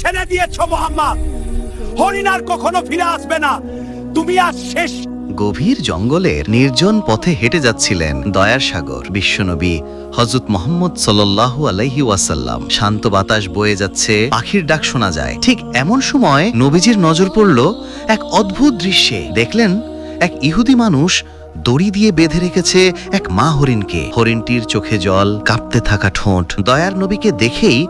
ছেড়ে দিয়েছ, মোহাম্মদ। হরিণ আর কখনো ফিরে আসবে না। তুমি আজ শেষ গভীর জঙ্গলের নির্জন পথে হেঁটে যাচ্ছিলেন দয়ার সাগর, বিশ্বনবী হজরত মোহাম্মদ সাল্লাল্লাহু আলাইহি ওয়াসাল্লাম। শান্ত বাতাস বয়ে যাচ্ছে, পাখির ডাক শোনা যায়। ঠিক এমন সময় নবীজির নজর পড়ল এক অদ্ভুত দৃশ্যে। দেখলেন এক ইহুদি মানুষ দড়ি দিয়ে বেঁধে রেখেছে এক মা হরিণকে। হরিণটির চোখে জল, কাঁপতে থাকা ঠোঁট। দয়ার নবীকে দেখেই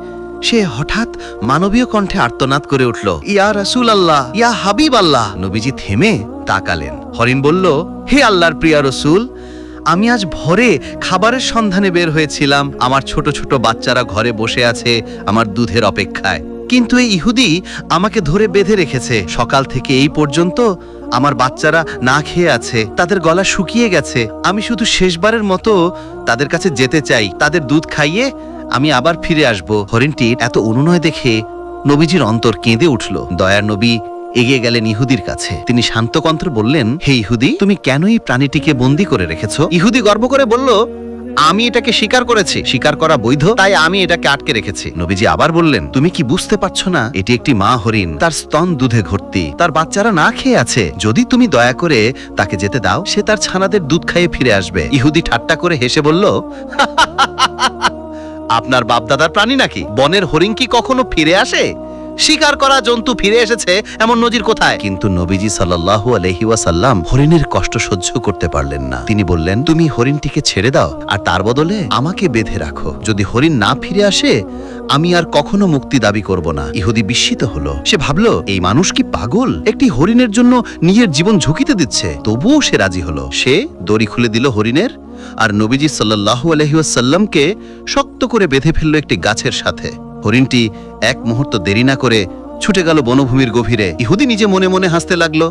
সে হঠাৎ মানবীয় কণ্ঠে আর্তনাদ করে উঠল, ইয়া রাসূল আল্লাহ ইয়া হাবিব আল্লাহ নবীজি থেমে তাকালেন। হরিণ বলল, হে আল্লাহর প্রিয়া রসুল, আমি আজ ভরে খাবারের সন্ধানে বের হয়েছিলাম। আমার ছোট ছোট বাচ্চারা ঘরে বসে আছে আমার দুধের অপেক্ষায়। কিন্তু এই ইহুদি আমাকে ধরে বেঁধে রেখেছে। সকাল থেকে এই পর্যন্ত আমার বাচ্চারা না খেয়ে আছে। তাদের গলা শুকিয়ে গেছে। আমি শুধু শেষবারের মতো তাদের কাছে যেতে চাই। তাদের দুধ খাইয়ে আমি আবার ফিরে আসব। হরিণটির এত অনুনয় দেখে নবীজির অন্তর কেঁদে উঠল। দয়ার নবী এগিয়ে গেলেন ইহুদির কাছে। তিনি শান্তকন্ত্র বললেন, হে ইহুদি, তুমি কেন এই প্রাণীটিকে বন্দি করে রেখেছো? ইহুদি গর্ব করে বলল, আমি এটাকে স্বীকার করেছি। স্বীকার করা বৈধ, তাই আমি এটাকে আটকে রেখেছি। নবীজি আবার বললেন, তুমি কি বুঝতে পারছ না? এটি একটি মা হরিণ। তার স্তন দুধে ভর্তি। তার বাচ্চারা না খেয়ে আছে। যদি তুমি দয়া করে তাকে যেতে দাও, সে তার ছানাদের দুধ খাইয়ে ফিরে আসবে। ইহুদি ঠাট্টা করে হেসে বলল আপনার বাপদাদার প্রাণী নাকি? বনের হরিণ কি কখনো ফিরে আসে? শিকার করা জন্তু ফিরে এসেছে, এমন নজির কোথায়? কিন্তু নবীজি আলাইহি ওয়াসাল্লাম হরিণের কষ্ট সহ্য করতে পারলেন না। তিনি বললেন, তুমি হরিণটিকে ছেড়ে দাও, আর তার বদলে আমাকে বেঁধে রাখো। যদি হরিণ না ফিরে আসে, আমি আর কখনো মুক্তি দাবি করব না। ইহুদি বিস্মিত হলো। সে ভাবল, এই মানুষ কি পাগল? একটি হরিণের জন্য নিজের জীবন ঝুঁকিতে দিচ্ছে। তবুও সে রাজি হলো। সে দড়ি খুলে দিল হরিণের আর নবীজি সাল্লাল্লাহু আলাইহি ওয়াসাল্লামকে শক্ত করে বেঁধে ফেলল একটি গাছের সাথে। হরিণটি এক মুহূর্ত দেরি না করে ছুটে গেল বনভূমির গভীরে। ইহুদি নিজে মনে মনে হাসতে লাগল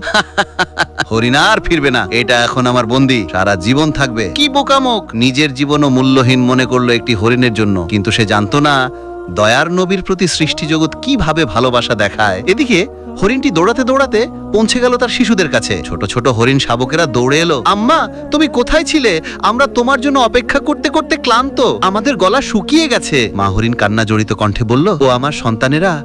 হরিণ আর ফিরবে না, এটা এখন আমার বন্দি, সারা জীবন থাকবে। কি বোকামোক? নিজের জীবনও মূল্যহীন মনে করল একটি হরিণের জন্য, কিন্তু সে জানতো না, দয়ার নবীর প্রতি সৃষ্টি জগৎ কীভাবে ভালোবাসা দেখায়। এদিকে হরিণটি দৌড়াতে দৌড়াতে পৌঁছে গেল তার শিশুদের কাছে। ছোট ছোট হরিণ শাবকেরা দৌড়ে এলো। আম্মা, তুমি কোথায় ছিলে? আমরা তোমার জন্য অপেক্ষা করতে করতে ক্লান্ত। আমাদের গলা শুকিয়ে গেছে। মা হরিণ কান্না জড়িত কণ্ঠে বলল, ও আমার সন্তানেরা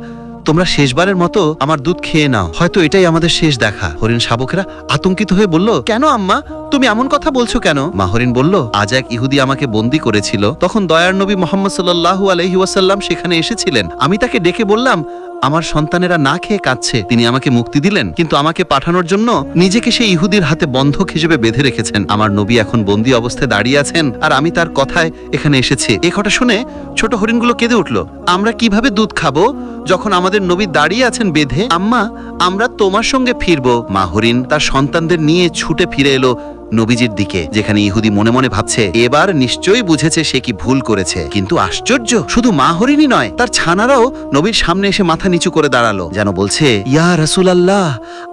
তোমরা শেষবারের মতো আমার দুধ খেয়ে নাও। হয়তো এটাই আমাদের শেষ দেখা। হরিণ শাবকেরা আতঙ্কিত হয়ে বলল, কেন আম্মা? তুমি এমন কথা বলছো কেন? মা হরিণ বলল, আজ এক ইহুদি আমাকে বন্দি করেছিল। তখন দয়ার নবী মোহাম্মদ সাল্লাল্লাহু আলহি ওয়াসাল্লাম সেখানে এসেছিলেন। আমি তাকে ডেকে বললাম, আমার সন্তানেরা না খেয়ে কাঁদছে। তিনি আমাকে মুক্তি দিলেন, কিন্তু আমাকে পাঠানোর জন্য নিজেকে সেই ইহুদির হাতে বন্ধক হিসেবে বেঁধে রেখেছেন। আমার নবী এখন বন্দি অবস্থায় দাঁড়িয়ে আছেন, আর আমি তার কথায় এখানে এসেছি। এ কথা শুনে ছোট হরিণগুলো কেঁদে উঠল, আমরা কীভাবে দুধ খাব? যখন আমাদের নবী দাঁড়িয়ে আছেন বেঁধে, আম্মা, আমরা তোমার সঙ্গে ফিরবো। মা হরিণ তার সন্তানদের নিয়ে ছুটে ফিরে এলো। নবীজির দিকে, যেখানে ইহুদি মনে মনে ভাবছে, এবার নিশ্চয়ই বুঝেছে সে কি ভুল করেছে। কিন্তু আশ্চর্য, শুধু মা হরিণই নয়, তার ছানারাও নবীর সামনে এসে মাথা নিচু করে দাঁড়াল, যেন বলছে, ইয়া রসুল আল্লাহ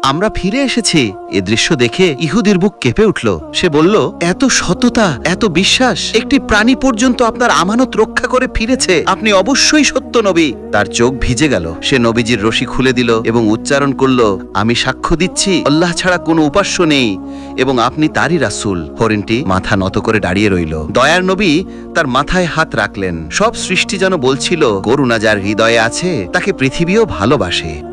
আমরা ফিরে এসেছি। এ দৃশ্য দেখে ইহুদির বুক কেঁপে উঠল। সে বলল, এত সততা, এত বিশ্বাস, একটি প্রাণী পর্যন্ত আপনার আমানত রক্ষা করে ফিরেছে। আপনি অবশ্যই সত্য নবী। তার চোখ ভিজে গেল। সে নবীজির রশি খুলে দিল এবং উচ্চারণ করল, আমি সাক্ষ্য দিচ্ছি, আল্লাহ ছাড়া কোনো উপাস্য নেই এবং আপনি তারই রাসুল হরিণটি মাথা নত করে দাঁড়িয়ে রইল। দয়ার নবী তার মাথায় হাত রাখলেন। সব সৃষ্টি যেন বলছিল করুণা যার হৃদয়ে আছে, তাকে পৃথিবীও ভালোবাসে।